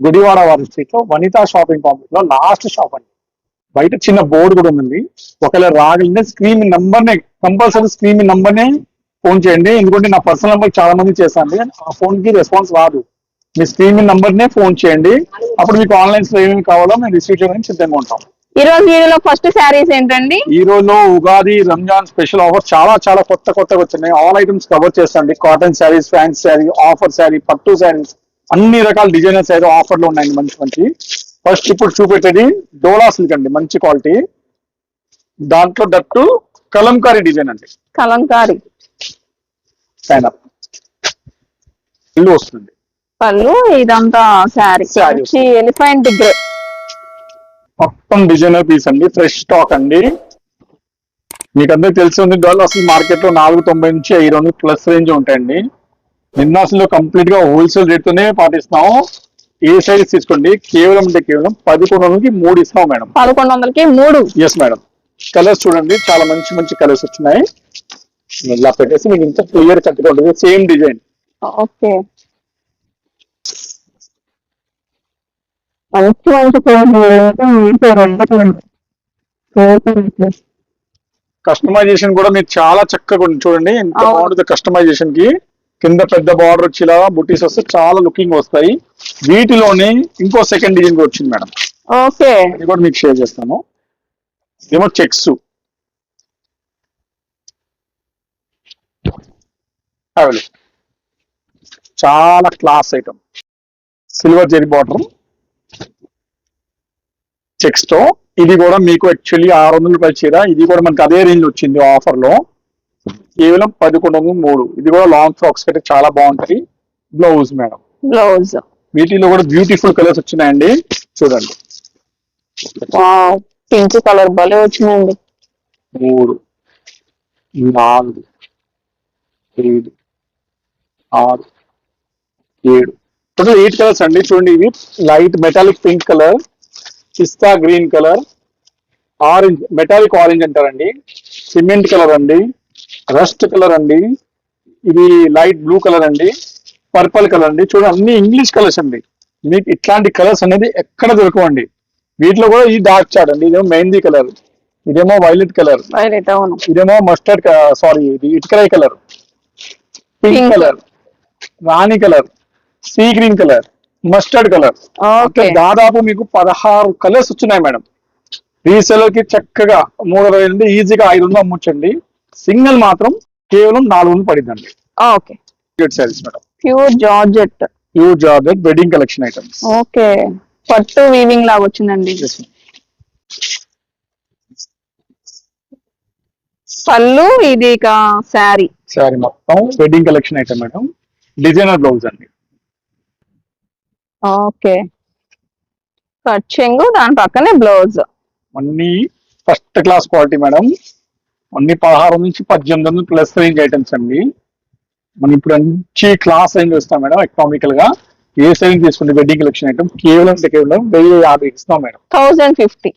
గుడివాడ వారి స్ట్రీట్లో వనితా షాపింగ్ కాంప్లెక్స్లో లాస్ట్ షాప్ అండి. బయట చిన్న బోర్డు కూడా ఉంది ఒకవేళ రాగలిగితే స్క్రీన్ నంబర్ నే కంపల్సరీ స్క్రీన్ నంబర్ నే ఫోన్ చేయండి. ఎందుకంటే నా పర్సనల్ నెంబర్ చాలా మంది చేశాను ఆ ఫోన్కి రెస్పాన్స్ రాదు. మీ స్క్రీన్ నంబర్ నే ఫోన్ చేయండి. అప్పుడు మీకు ఆన్లైన్లో ఏమేమి కావాలో మేము రిసీవ్ చేయడానికి సిద్ధంగా ఉంటాం. ఈ రోజు వీడియోలో ఫస్ట్ శారీస్ ఏంటండి? ఈ రోజు ఉగాది రంజాన్ స్పెషల్ ఆఫర్ చాలా చాలా కొత్త కొత్తగా వచ్చినాయి. All items cover చేస్తాండి cotton saris fancy sari offer sari పట్టు శారీస్ అన్ని రకాల డిజైనర్ శారీ ఆఫర్లో ఉన్నాయండి మంచి మంచి. ఫస్ట్ ఇప్పుడు చూపెట్టేది డోలా సిల్క్ అండి మంచి క్వాలిటీ. దాంట్లో దట్టు కలంకారీ డిజైన్ అండి. కలంకారి. పైన ఇల్లు వస్తుంది. పళ్ళు ఇదంతా శారీ. Elephant grey. మొత్తం డిజైనర్ పీస్ అండి ఫ్రెష్ స్టాక్ అండి. మీకు అందరికి తెలిసి ఉంది డోలా అసలు మార్కెట్లో నాలుగు తొంభై నుంచి ఐదు వందలు ప్లస్ రేంజ్ ఉంటాయండి. నిన్న అసలు కంప్లీట్గా హోల్సేల్ రేట్ తోనే పాటిస్తాం ఏ సైజ్ తీసుకోండి? కేవలం అంటే కేవలం పదకొండు వందలకి మూడు ఇస్తాం మేడం. పదకొండు వందలకి మూడు. ఎస్ మేడం కలర్స్ చూడండి. చాలా మంచి మంచి కలర్స్ వచ్చినాయి. ఇలా పెట్టేసి మీకు ఇంత క్లియర్ కట్గా ఉంటుంది. Same design okay. మంచి మంచి కస్టమైజేషన్ కూడా మీరు చాలా చక్కగా ఉంది చూడండి. ఎంత. బాగుంటుంది కస్టమైజేషన్కి. కింద పెద్ద బార్డర్ వచ్చి ఇలా బుటీస్ వస్తే చాలా లుకింగ్ వస్తాయి. వీటిలోనే ఇంకో సెకండ్ డిజైన్ కూడా వచ్చింది మేడం. ఓకే. అది కూడా మీకు షేర్ చేస్తాను. ఏమో చెక్స్. చాలా class item. Silver zari border. చెక్స్తో ఇది కూడా మీకు యాక్చువల్లీ ఆరు వందల రూపాయల చీర. ఇది కూడా మనకి అదే రేంజ్ వచ్చింది ఆఫర్లో కేవలం పదకొండు వందలు మూడు. ఇది కూడా లాంగ్ ఫ్రాక్స్ అయితే చాలా బాగుంటది బ్లౌజ్ మేడం బ్లౌజ్ వీటిలో కూడా బ్యూటిఫుల్ కలర్స్ వచ్చినాయండి. చూడండి. పింక్ కలర్ భలే వచ్చిందండి మూడు నాలుగు ఐదు ఆరు ఏడు. టోటల్ ఎయిట్ కలర్స్ అండి. చూడండి ఇవి. లైట్ మెటాలిక్ పింక్ కలర్ పిస్తా green colour orange metallic orange అంటారండి. సిమెంట్ కలర్ అండి. రస్ట్ కలర్ అండి. ఇది లైట్ బ్లూ కలర్ అండి. పర్పల్ కలర్ అండి. చూడండి అన్ని ఇంగ్లీష్ కలర్స్ అండి. మీకు ఇట్లాంటి కలర్స్ అనేది ఎక్కడ దొరకవండి. వీటిలో కూడా ఈ డార్క్ చాట్ అండి. ఇదేమో మెహందీ కలర్ ఇదేమో వైలెట్ కలర్ ఇదేమో మస్టర్డ్ సారీ ఇది ఇటుకరాయి కలర్ పింక్. కలర్ రాణి colour sea green colour mustard colour. Okay. దాదాపు మీకు పదహారు కలర్స్ వచ్చినాయి మేడం. రీసెలర్కి చక్కగా మూడు వేల నుండి ఈజీగా ఐదు వందలు అమ్మొచ్చండి. సింగిల్ మాత్రం కేవలం నాలుగు వందలు పడిందండి okay. Saris madam. Pure georgette. Pure georgette wedding collection items okay. పట్టు వీవింగ్ లాగా వచ్చిందండి. పళ్ళు ఇది ఇక శారీ. సారీ మొత్తం wedding collection item madam. Designer blouse అండి. ఓకే. కట్ చెంగు దాని పక్కనే బ్లౌజ్ అన్ని ఫస్ట్ క్లాస్ క్వాలిటీ మేడం. అన్ని పదహారు నుంచి పద్దెనిమిది వందలు ప్లస్ రేంజ్ ఐటమ్స్ అండి. మనం ఇప్పుడు మంచి క్లాస్ రేంజ్ వస్తాం మేడం ఎకనామికల్గా. ఏ సైజ్ తీసుకుంటే వెడ్డింగ్ కలెక్షన్ ఐటమ్ కేవలం కేవలం వెయ్యి యాభై ఇస్తాం మేడం. Thousand fifty.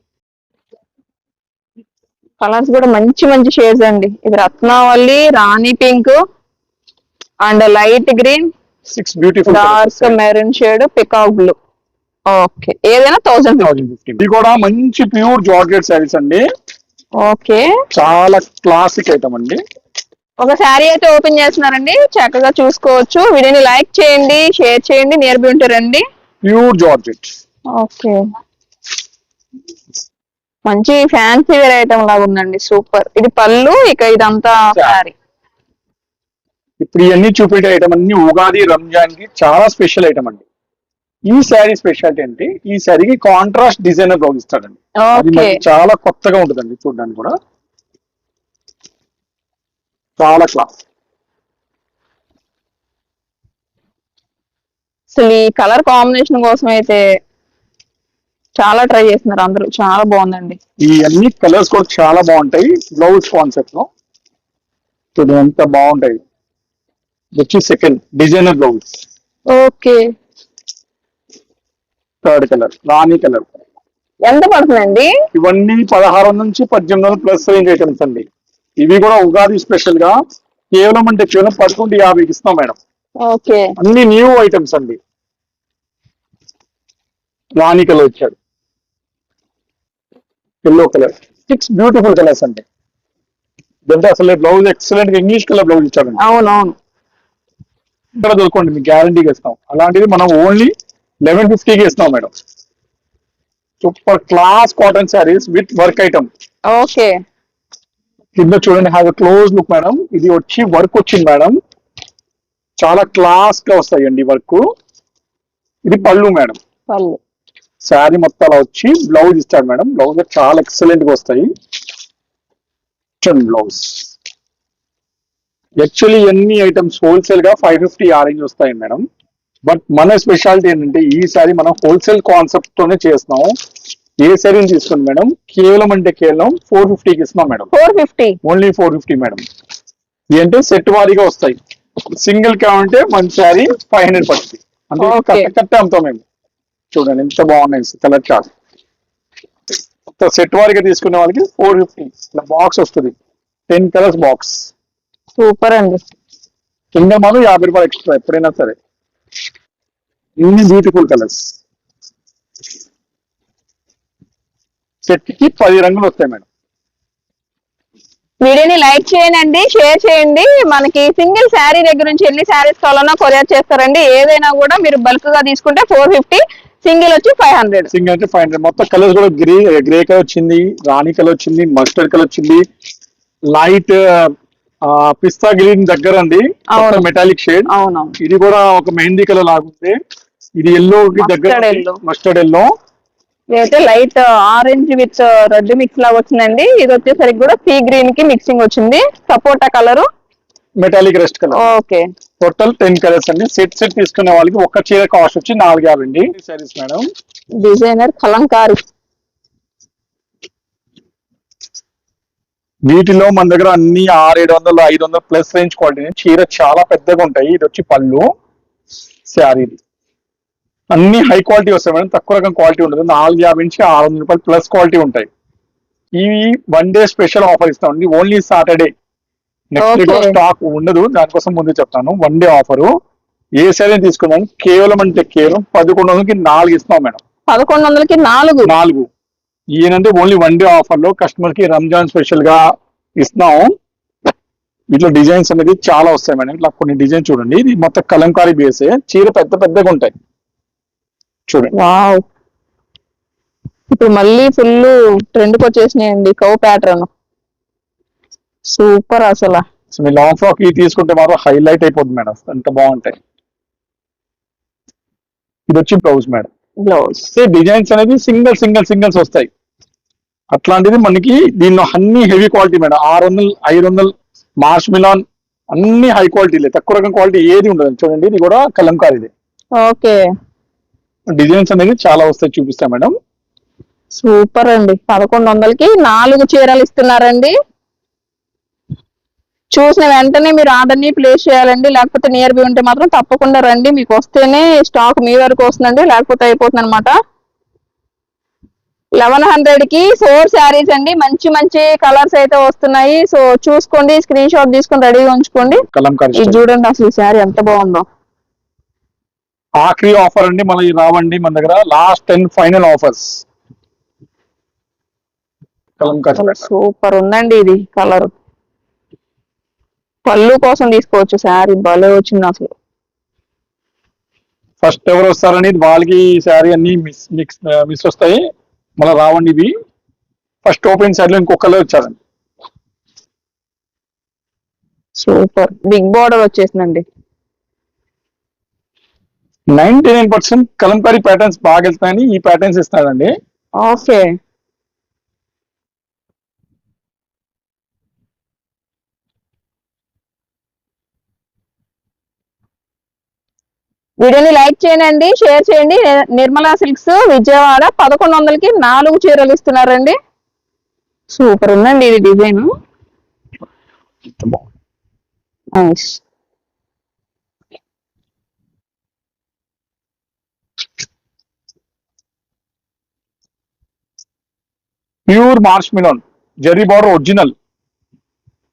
కలర్స్ కూడా మంచి మంచి షేడ్స్ అండి. ఇది రత్నావళి రాణి pink and light green six beautiful dark maroon shade peacock blue okay ఏదైనా థౌజండ్ ఫిఫ్టీ. ఇది కూడా మంచి ప్యూర్ జార్జెట్ శారీస్ అండి. ఓకే. చాలా క్లాసిక్ ఐటమ్ అండి. ఒక శారీ అయితే ఓపెన్ చేస్తున్నారండి. చక్కగా చూసుకోవచ్చు. వీడియోని లైక్ చేయండి షేర్ చేయండి నియర్ బై ఉంటే రండి. Pure georgette. ఓకే. మంచి ఫ్యాన్సీ వేర్ ఐటమ్ లాగా ఉందండి. సూపర్. ఇది పళ్ళు ఇక ఇదంతా శారీ. ఇప్పుడు ఇవన్నీ చూపెట్టే ఐటమ్ అన్ని ఉగాది రంజాన్కి చాలా స్పెషల్ ఐటమ్ అండి. ఈ శారీ స్పెషాలిటీ అంటే ఈ శారీకి కాంట్రాస్ట్ డిజైనర్ బ్లౌజ్ ఇస్తాడండి అది మనకి చాలా కొత్తగా ఉంటుందండి చూడడానికి కూడా. చాలా క్లాస్ అసలు ఈ కలర్ కాంబినేషన్ కోసం అయితే చాలా ట్రై చేస్తున్నారు అందరూ. చాలా బాగుందండి. ఈ అన్ని కలర్స్ కూడా చాలా బాగుంటాయి. బ్లౌజ్ కాన్సెప్ట్లో. ఎంత బాగుంటాయి. వచ్చి second designer blouse okay. Third colour రాణి కలర్ ఎంత పడుతుందండి? ఇవన్నీ పదహారు నుంచి పద్దెనిమిది వందల ప్లస్ రేంజ్ ఐటమ్స్ అండి. ఇవి కూడా ఉగాది స్పెషల్గా కేవలం అంటే కేవలం పదకొండు యాభైకి ఇస్తాం మేడం. ఓకే. అన్ని న్యూ ఐటమ్స్ అండి. రాణి కలర్ వచ్చాడు yellow colour six beautiful colours అండి. ఇదంతా అసలు బ్లౌజ్ ఎక్సలెంట్గా ఇంగ్లీష్ కలర్ బ్లౌజ్ ఇచ్చాడండి. అవునవును. ఇక్కడ దొరకండి మీకు గ్యారంటీగా ఇస్తాం. అలాంటిది మనం ఓన్లీ లెవెన్ ఫిఫ్టీకి ఇస్తాం madam. Super class cotton saris with work item okay కింద చూడండి హ్యావ్ క్లోజ్ లుక్ మేడం. ఇది వచ్చి వర్క్ వచ్చింది మేడం. చాలా క్లాస్గా వస్తాయండి వర్క్ ఇది పళ్ళు మేడం. పళ్ళు. శారీ మొత్తం అలా వచ్చి బ్లౌజ్ ఇస్తాడు మేడం. బ్లౌజ్ చాలా ఎక్సలెంట్గా వస్తాయి. బ్లౌజ్ యాక్చువల్లీ ఎన్ని ఐటమ్స్ హోల్సేల్గా ఫైవ్ ఫిఫ్టీ ఆ రేంజ్ వస్తాయి మేడం. బట్ మన స్పెషాలిటీ ఏంటంటే ఈ సారీ మనం హోల్సేల్ కాన్సెప్ట్ తోనే చేస్తున్నాం ఏ శారీని తీసుకోండి మేడం. కేవలం అంటే కేవలం ఫోర్ ఫిఫ్టీకి ఇస్తున్నాం madam. Four fifty only four fifty madam. అంటే సెట్ వారీగా వస్తాయి. సింగిల్ కావాలంటే మన శారీ ఫైవ్ హండ్రెడ్ పడుతుంది. అంటే. కట్ట కట్ట అమ్ముతాం మేము. చూడండి ఎంత బాగున్నాయి కలర్ చార్ట్ సెట్ వారీగా తీసుకునే వాళ్ళకి ఫోర్ ఫిఫ్టీ బాక్స్ వస్తుంది. టెన్ కలర్స్ బాక్స్ సూపర్ అండి. కింద మనం యాభై రూపాయలు ఎక్స్ట్రా ఎప్పుడైనా సరే. ఇన్ని బ్యూటిఫుల్ కలర్స్ సెట్కి పది రంగులు వస్తాయి మేడం. వీడియోని లైక్ చేయండి షేర్ చేయండి. మనకి సింగిల్ శారీ దగ్గర నుంచి ఎన్ని శారీస్ కావాలన్నా కొరియర్ చేస్తారండి. ఏదైనా కూడా మీరు బల్క్గా తీసుకుంటే ఫోర్ ఫిఫ్టీ సింగిల్ వచ్చి ఫైవ్ హండ్రెడ్ సింగ్ అంటే ఫైవ్ హండ్రెడ్ మొత్తం కలర్స్ కూడా గ్రే గ్రే కలర్ వచ్చింది రాణి కలర్ వచ్చింది మస్టర్డ్ కలర్ వచ్చింది. లైట్ పిస్తా గ్రీన్ దగ్గర అండి. మెటాలిక్ షేడ్ అవునవును ఇది కూడా ఒక మెహందీ కలర్ లాగుంది. ఇది ఎల్లో దగ్గర. మస్టర్డ్ ఎల్లో ఇదైతే light orange with red mix లాగా వచ్చిందండి. ఇది వచ్చేసరికి కూడా సీ గ్రీన్కి మిక్సింగ్ వచ్చింది. సపోటా colour. Metallic rust colour. Okay. Total ten colours అండి. సెట్ సెట్ తీసుకునే వాళ్ళకి ఒక చీర కాస్ట్ వచ్చి నాలుగు యాభై అండి. Saris madam designer kalamkari. వీటిలో మన దగ్గర అన్ని ఆరు ఏడు వందలు ఐదు వందలు ప్లస్ రేంజ్ క్వాలిటీ చీర చాలా పెద్దగా ఉంటాయి. ఇది వచ్చి పళ్ళు శారీ అన్ని హై క్వాలిటీ వస్తాయి మేడం. తక్కువ రకం క్వాలిటీ ఉండదు. నాలుగు యాభై నుంచి ఆరు వందల రూపాయలు ప్లస్ క్వాలిటీ ఉంటాయి. ఇవి వన్ డే స్పెషల్ ఆఫర్ ఇస్తామండి only Saturday next Okay. Stock ఉండదు. దానికోసం ముందు చెప్తాను. వన్ డే ఆఫర్ ఏ శారీ తీసుకున్నాం కేవలం అంటే కేవలం పదకొండు వందలకి నాలుగు ఇస్తాం మేడం. పదకొండు వందలకి నాలుగు? నాలుగు. ఈయనంటే ఓన్లీ వన్ డే ఆఫర్లో కస్టమర్కి రంజాన్ స్పెషల్గా ఇస్తున్నాం. ఇట్లా డిజైన్స్ అనేది చాలా వస్తాయి మేడం. ఇట్లా కొన్ని డిజైన్ చూడండి. ఇది మొత్తం కలంకారీ బేసే చీర పెద్ద పెద్దగా ఉంటాయి. చూడండి. వావ్ ఇప్పుడు మళ్ళీ ఫుల్ ట్రెండ్కి వచ్చేసినాయండి. కౌ ప్యాటర్న్ సూపర్ అసలు. సో మీ లాంగ్ ఫ్రాక్ ఇది తీసుకుంటే మాత్రం హైలైట్ అయిపోతుంది మేడం. అంత బాగుంటాయి. ఇది వచ్చి బ్లౌజ్ మేడం. బ్లౌజ్ డిజైన్స్ అనేది సింగిల్ సింగిల్ సింగిల్స్ వస్తాయి. అట్లాంటిది మనకి దీనిలో అన్ని హెవీ క్వాలిటీ మేడం. ఆరు వందలు ఐదు వందలు మార్చ్ మిలాన్ అన్ని హై క్వాలిటీలే తక్కువ రకం క్వాలిటీ ఏది ఉండదు. చూడండి ఇది కూడా కలంకారీది. ఓకే. డిజైన్స్ అనేది చాలా వస్తాయి చూపిస్తా మేడం. సూపర్ అండి. పదకొండు వందలకి నాలుగు చీరలు ఇస్తున్నారండి. చూసిన వెంటనే మీరు ఆర్డర్ని ప్లేస్ చేయాలండి. లేకపోతే నియర్ బై ఉంటే మాత్రం తప్పకుండా రండి. మీకు వస్తేనే స్టాక్ మీ వరకు వస్తుందండి. లేకపోతే అయిపోతుంది అనమాట లెవెన్ హండ్రెడ్కి ఫోర్ శారీస్ అండి. మంచి మంచి కలర్స్ అయితే వస్తున్నాయి. సో చూసుకోండి. స్క్రీన్ షాట్ తీసుకొని రెడీగా ఉంచుకోండి. ఇది. చూడండి అసలు ఈ శారీ ఎంత బాగుందో. ఆఖరి ఆఫర్ అండి. మన రావండి మన దగ్గర. Last ten final offers kalamkari super ఉందండి ఇది. కలర్ పళ్ళు కోసం తీసుకోవచ్చు శారీ భలే వచ్చింది అసలు. ఫస్ట్ ఎవరు వస్తారని వాళ్ళకి శారీ అన్ని మిస్ మిక్స్ మిస్ వస్తాయి. మళ్ళీ రావండి ఇవి. ఫస్ట్ ఓపెన్ శారీలో ఇంకొక కలర్ వచ్చారండి. సూపర్. బిగ్ బార్డర్ వచ్చేసిందండి. Ninety nine percent kalamkari patterns బాగా వెళ్తాయని ఈ ప్యాటర్న్స్ ఇస్తాడండి ఓకే. వీడియోని లైక్ చేయండి షేర్ చేయండి. నిర్మలా సిల్క్స్ విజయవాడ పదకొండు వందలకి నాలుగు చీరలు ఇస్తున్నారండి. సూపర్ ఉందండి ఇది డిజైన్. ప్యూర్ మార్ష్ మిలాన్ జెరీ బార్డర్ ఒరిజినల్.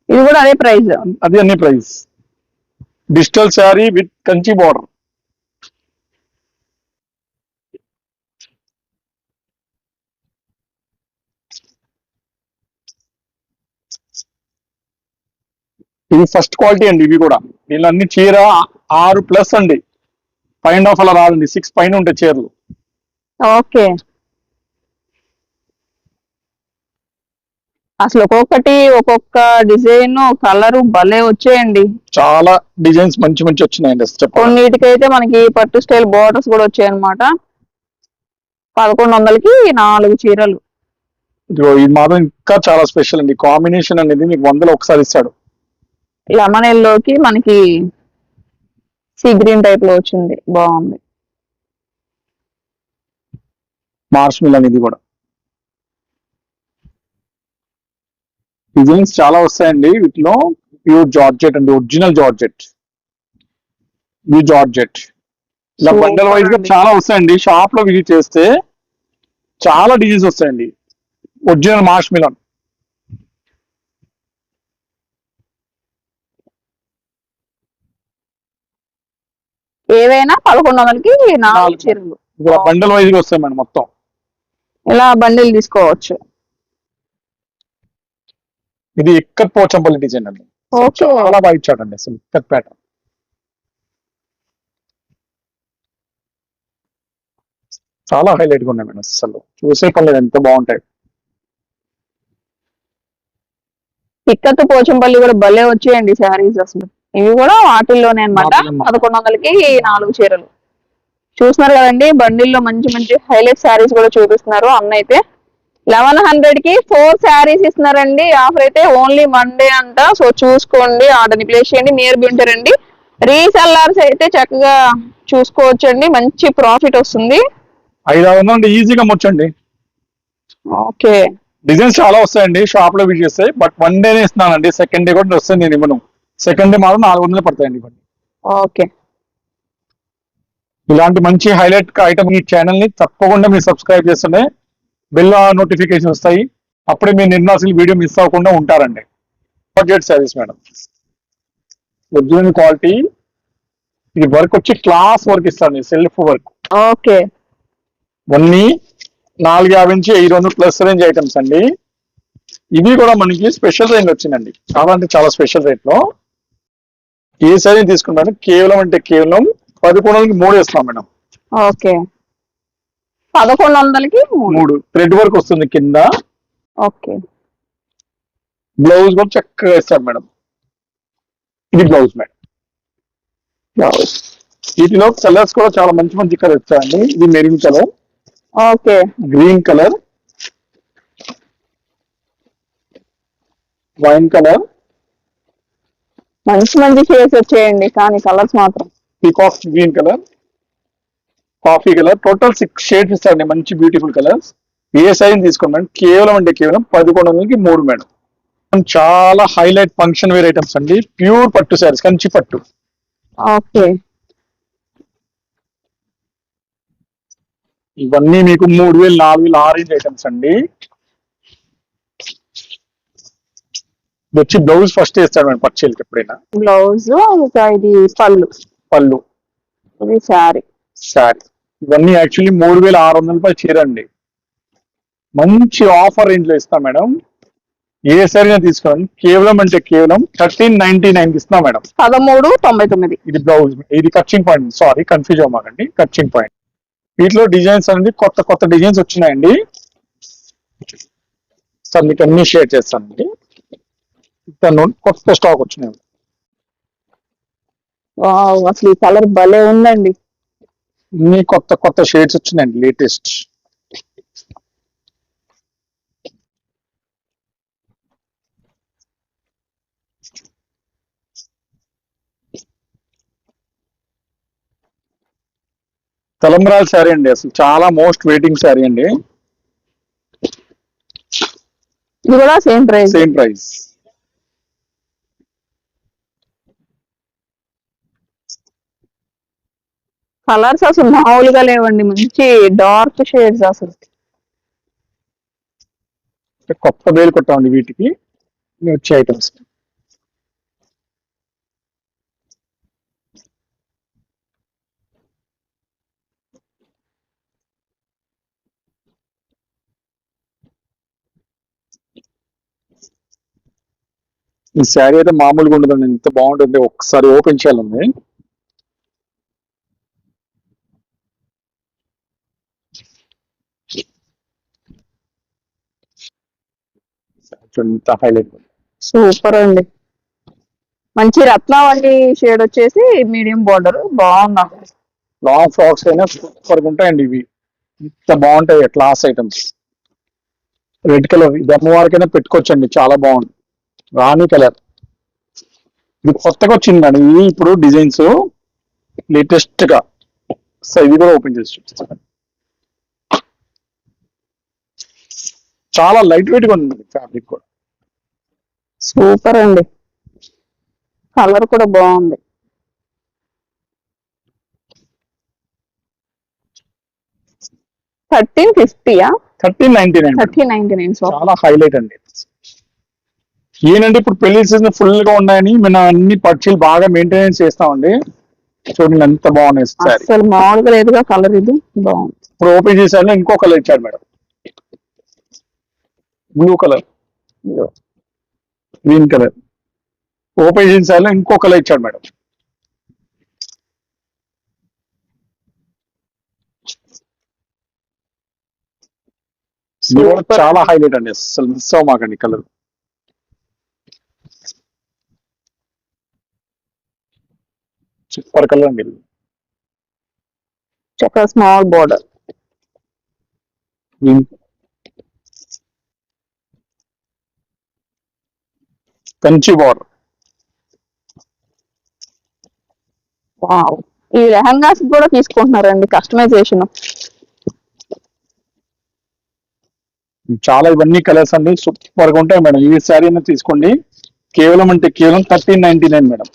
ఇది కూడా అదే ప్రైస్. అది అన్ని price. Digital sari with Kanchi border. ఇది ఫస్ట్ క్వాలిటీ అండి ఇవి కూడా. దీనిలో అన్ని చీర ఆరు ప్లస్ అండి. పైన ఆఫ్ అలా రాదండి. సిక్స్ పైన ఉంటాయి చీరలు. ఓకే. అసలు ఒక్కొక్కటి ఒక్కొక్క డిజైన్ కలర్ భలే వచ్చాయండి. చాలా డిజైన్స్ మంచి మంచి వచ్చినాయండి కొన్నిటికైతే మనకి పట్టు స్టైల్ బోర్డర్స్ కూడా వచ్చాయి అనమాట పదకొండు వందలకి నాలుగు చీరలు. ఇది మాత్రం ఇంకా చాలా స్పెషల్ అండి. కాంబినేషన్ అనేది మీకు వందలో ఒకసారి ఇస్తాడు. లెమన్ ఎల్లోకి మనకి సీ గ్రీన్ టైప్లో వచ్చింది. బాగుంది. మార్ష్ మిలన్ ఇది కూడా. డిజైన్స్ చాలా వస్తాయండి. వీటిలో ప్యూర్ జార్జెట్ అండి. Original georgette. ఇది జార్జెట్. ఇలా బండల్ వైజ్గా. చాలా వస్తాయండి. షాప్లో విజిట్ చేస్తే చాలా డిజైన్స్ వస్తాయండి. ఒరిజినల్ మార్ష్ మిలన్. ఏవైనా పదకొండు వందలకి నాలుగు. చీరలు బండల్ వైజ్ వస్తాయి మేడం మొత్తం. ఇలా బండిల్ తీసుకోవచ్చు. ఇది ఇక్కత్ పోచంపల్లి డిజైన్ అండి. చాలా బాగా ఇచ్చాడండి అసలు ఇక్కత్ ప్యాటర్న్ చాలా హైలైట్గా ఉన్నాయి మేడం అసలు. చూసే పర్లేదు ఎంత బాగుంటాయి. తిక్కత్తు పోచంపల్లి కూడా భలే వచ్చాయండి శారీస్ అసలు. ఇవి కూడా వాటిల్లోనే వాటిల్లో. పదకొండు వందలకి నాలుగు చీరలు. చూస్తున్నారు కదండి బండిల్లో మంచి మంచి హైలైట్ శారీస్ కూడా చూపిస్తున్నారు అన్న అయితే లెవెన్ హండ్రెడ్కి ఫోర్ శారీస్ ఇస్తున్నారండి. ఆఫర్ అయితే ఓన్లీ మండే అంట. సో చూసుకోండి ఆర్డర్ని ప్లేస్ చేయండి. నియర్ బి ఉంటారండి. రీసెల్లర్స్ అయితే చక్కగా చూసుకోవచ్చండి. మంచి ప్రాఫిట్ వస్తుంది. ఐదు ఆరు వందలు ఈజీగా ముచ్చండి. ఓకే. డిజైన్స్ చాలా వస్తాయండి. షాప్లో విజిట్ చేస్తాయి బట్ వన్ డేనే ఇస్తున్నానండి. సెకండ్ డే కూడా వస్తాయి నేను ఇవ్వను. సెకండ్ డే మాత్రం నాలుగు వందలు పడతాయండి ఇవన్నీ ఓకే. ఇలాంటి మంచి హైలైట్ ఐటమ్ ఈ ఛానల్ని తప్పకుండా మీరు సబ్స్క్రైబ్ చేస్తుంటే బెల్ నోటిఫికేషన్ వస్తాయి. అప్పుడే మీరు నిర్ణయాలు వీడియో మిస్ అవ్వకుండా ఉంటారండి. Budget service madam original quality ఇది వర్క్ వచ్చి క్లాస్ వర్క్ ఇస్తాను సెల్ఫ్ వర్క్ ఓకే. ఇవన్నీ నాలుగు యాభై నుంచి ఐదు వందలు ప్లస్ రేంజ్ ఐటమ్స్ అండి. ఇవి కూడా మనకి స్పెషల్ రేంజ్ వచ్చిందండి. చాలా అంటే చాలా స్పెషల్ రేట్లో. ఏ సైజ్ తీసుకుంటాను కేవలం అంటే కేవలం పదకొండు వందలకి మూడు ఇస్తాం మేడం. ఓకే. పదకొండు వందలకి మూడు. థ్రెడ్ వర్క్ వస్తుంది కింద. ఓకే. బ్లౌజ్ కూడా చక్కగా ఇస్తారు మేడం. ఇది బ్లౌజ్ మేడం. బ్లౌజ్. వీటిలో కలర్స్ కూడా చాలా మంచి మంచి కలర్ ఇచ్చారండి ఇది maroon colour. Okay. Green colour. Wine colour. మంచి మంచి షేడ్స్ వచ్చేయండి కానీ కలర్స్ మాత్రం. Peacock green colour coffee colour total six shades ఇస్తారండి మంచి బ్యూటిఫుల్ కలర్స్ ఏ సైజ్ తీసుకోండి మేడం? కేవలం అంటే కేవలం పదకొండు వందలకి మూడు మేడం. చాలా హైలైట్ ఫంక్షన్ వేర్ ఐటమ్స్ అండి ప్యూర్ పట్టు శారీస్ కంచి పట్టు. ఓకే. ఇవన్నీ మీకు మూడు వేలు నాలుగు వేలు ఆరేంజ్ ఐటమ్స్ అండి. వచ్చి బ్లౌజ్ ఫస్ట్ వేస్తాడు మేడం పర్చేలకి ఎప్పుడైనా. బ్లౌజ్ ఇంకా ఇది పళ్ళు. పళ్ళు. ఇది శారీ. శారీ. ఇవన్నీ యాక్చువల్లీ మూడు వేల ఆరు వందల రూపాయలు చీర అండి. మంచి ఆఫర్ రేంజ్లో ఇస్తాం మేడం. ఏ సరిగా తీసుకోండి. కేవలం అంటే కేవలం థర్టీన్ నైన్టీ నైన్ ఇస్తున్నాం మేడం. పదమూడు తొంభై తొమ్మిది. ఇది బ్లౌజ్. ఇది కచ్చింగ్ పాయింట్. సారీ కన్ఫ్యూజ్ అవ్వమాకండి. కచ్చింగ్ పాయింట్ వీటిలో డిజైన్స్ అనేది కొత్త కొత్త డిజైన్స్ వచ్చినాయండి. సార్ మీకు అన్ని షేర్ చేస్తానండి. కొత్త స్టాక్ వచ్చినాయి అసలు ఈ కలర్ భలే ఉందండి. అన్ని కొత్త కొత్త షేడ్స్ వచ్చినాయండి లేటెస్ట్. తలంబ్రాల శారీ అండి అసలు చాలా మోస్ట్ వెయిటింగ్ శారీ అండి. ఇది కూడా same price. Same price. Colours అసలు మామూలుగా లేవండి. మంచి డార్క్ షేడ్స్ అసలు. కొత్త వేలు కొట్టామండి వీటికి. వచ్చే ఐటమ్స్ ఈ శారీ అయితే మామూలుగా ఉండదండి. ఎంత బాగుంటుంది. ఒక్కసారి ఓపెన్ చేయాలండి. ఎంత హైలైట్ సూపర్ అండి. మంచి రత్నావళి షేడ్ వచ్చేసి మీడియం బార్డర్ బాగుంది లాంగ్ ఫ్రాక్స్ అయినా సూపర్ ఉంటాయండి ఇవి. ఇంత బాగుంటాయి క్లాస్ ఐటమ్స్ రెడ్ కలర్ ఇది అమ్మవారికైనా పెట్టుకోవచ్చండి. చాలా బాగుంది. రాణి కలర్ ఇది కొత్తగా వచ్చిందండి. ఇవి ఇప్పుడు డిజైన్స్ లేటెస్ట్గా. సో ఇది కూడా ఓపెన్ చేసి చూపిస్తాను. చాలా లైట్ వెయిట్గా ఉంది ఫ్యాబ్రిక్ కూడా. సూపర్ అండి. కలర్ కూడా బాగుంది. Thirteen ఫిఫ్టీయా thirteen ninety nine thirty ninety nine చాలా హైలైట్ అండి. ఏంటంటే ఇప్పుడు పెళ్ళి సీజన్ ఫుల్గా ఉన్నాయని మేము అన్ని పక్షులు బాగా మెయింటెనెన్స్ చేస్తామండి. చూడండి ఎంత బాగున్నాయి సారీ. అసలు మామూలుగా లేదుగా కలర్ ఇది. బాగుంది. ఇప్పుడు ఓపెన్ చేశాను ఇంకో కలర్ ఇచ్చాడు madam. Blue colour. Green colour open చేశాను ఇంకో కలర్ ఇచ్చాడు మేడం. చాలా హైలైట్ అండి అసలు మిస్ అవ్వమాకండి కలర్ సూపర్ కలర్ అండి small border Kanchi border wow ఈ లెహంగాస్ కూడా తీసుకుంటున్నారండి కస్టమైజేషన్ చాలా ఇవన్నీ కలర్స్ అండి సూపర్గా ఉంటాయి మేడం. ఈ శారీ తీసుకోండి. కేవలం అంటే కేవలం థర్టీన్ నైన్టీ నైన్ మేడం.